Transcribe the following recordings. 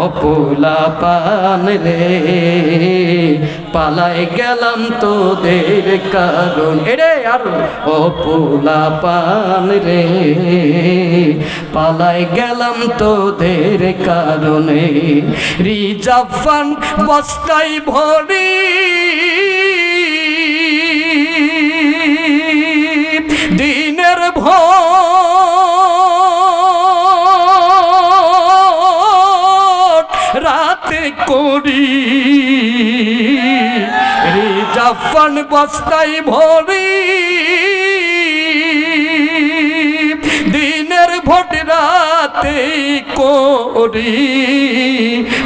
অপোলা পান রে। পালাই গেলাম তোদের কারণ। এরে আর অপোলা পান রে। পালাই গেলাম তোদের কারণে। রিজাফান বস্তায় ভরি। রাতে করি। জাফান বস্তায় ভরি। ভোট রাতে করি।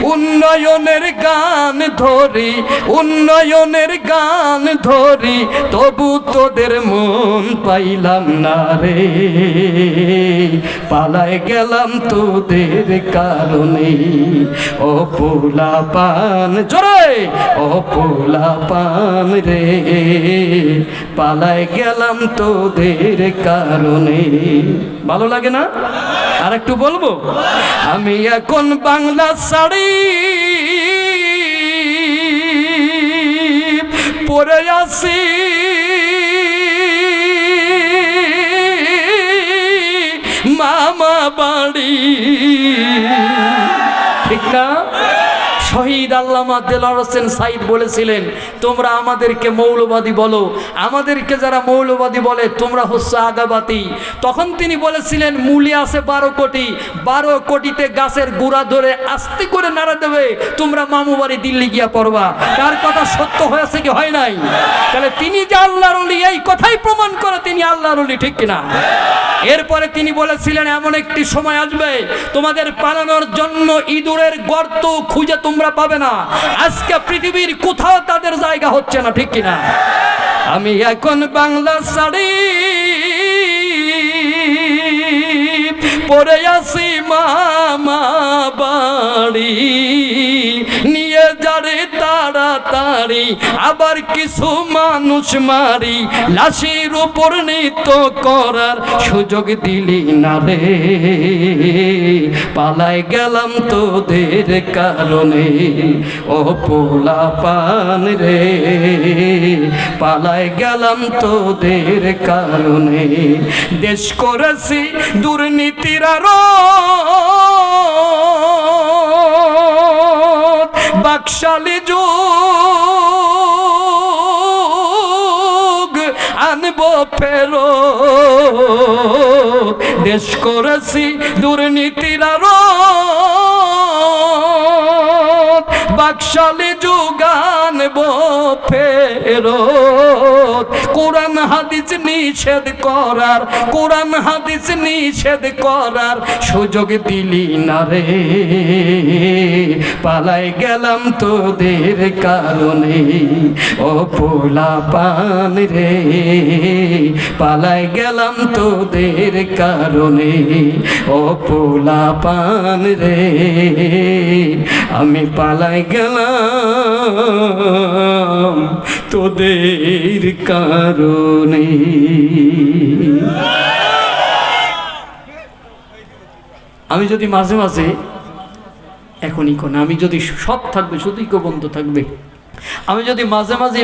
উন্নয়নের গান ধরি, উন্নয়নের গান ধরি, তবু তোদের মন পাইলাম না রে। পালায় গেলাম তোদের কারণে। ও পোলা পান, জোরে! ও পোলা পান রে। পালায় গেলাম তোদের কারণে। ভালো লাগে না? আর একটু বলব? আমি এখন বাংলা শাড়ি পরে আসি মামা বাড়ি। ঠিক না? শহীদ আল্লামা দেলার হোসেন সাইদ বলেছিলেন, তোমরা আমাদেরকে মৌলবাদী বলো। আমাদেরকে যারা মৌলবাদী বলে, তোমরা হচ্ছ আগাবাতি। তখন তিনি বলেছিলেন, মূলি আছে বারো কোটি। বারো কোটিতে গাছের গুড়া ধরে আস্তে করে নাড়া দেবে। তোমরা মামু বাড়ি দিল্লি গিয়া পড়বা। তার কথা সত্য হয়েছে কি হয় নাই? তাহলে তিনি যে আল্লাহর এই কথাই প্রমাণ করে তিনি আল্লাহর ঠিক কিনা? এরপরে তিনি বলেছিলেন, এমন একটি সময় আসবে। তোমাদের পালানোর জন্য ইঁদুরের গর্ত খুঁজে তোমরা পাবে না। আজকে পৃথিবীর কোথাও তাদের জায়গা হচ্ছে না, ঠিক কিনা? আমি এখন বাংলা শাড়ি পরে আসি মামা বাড়ি। যারে তাড়াতাড়ি, আবার কিছু মানুষ মারি, লাশের উপর নৃত্য করার সুযোগ দিলি না রে। পালাই গেলাম তোদের কারণে, ও পোলা পান রে। পালাই গেলাম তোদের কারণে, দেশ করেছি দুর্নীতির আরও। বাকশালী যুগ আনব ফেরো। দেশ করেছি দুর্নীতির আরও বাকশালী যুগ আনব ফেরত। কোরআন, হাদিস নিষেধ করার, কোরআন, হাদিস নিষেধ করার সুযোগ দিলি না রে। পালাই গেলাম তোদের কারণে, ও পোলা পান রে। পালাই গেলাম তোদের কারণে, ও পোলা পান রে। আমি পালাই গেলাম তোদের কারণে। আমি যদি মাঝে মাঝে, এখনই কোন আমি যদি সৎ থাকবে, শুধুই বন্ধ থাকবে, আমি যদি মাঝে মাঝে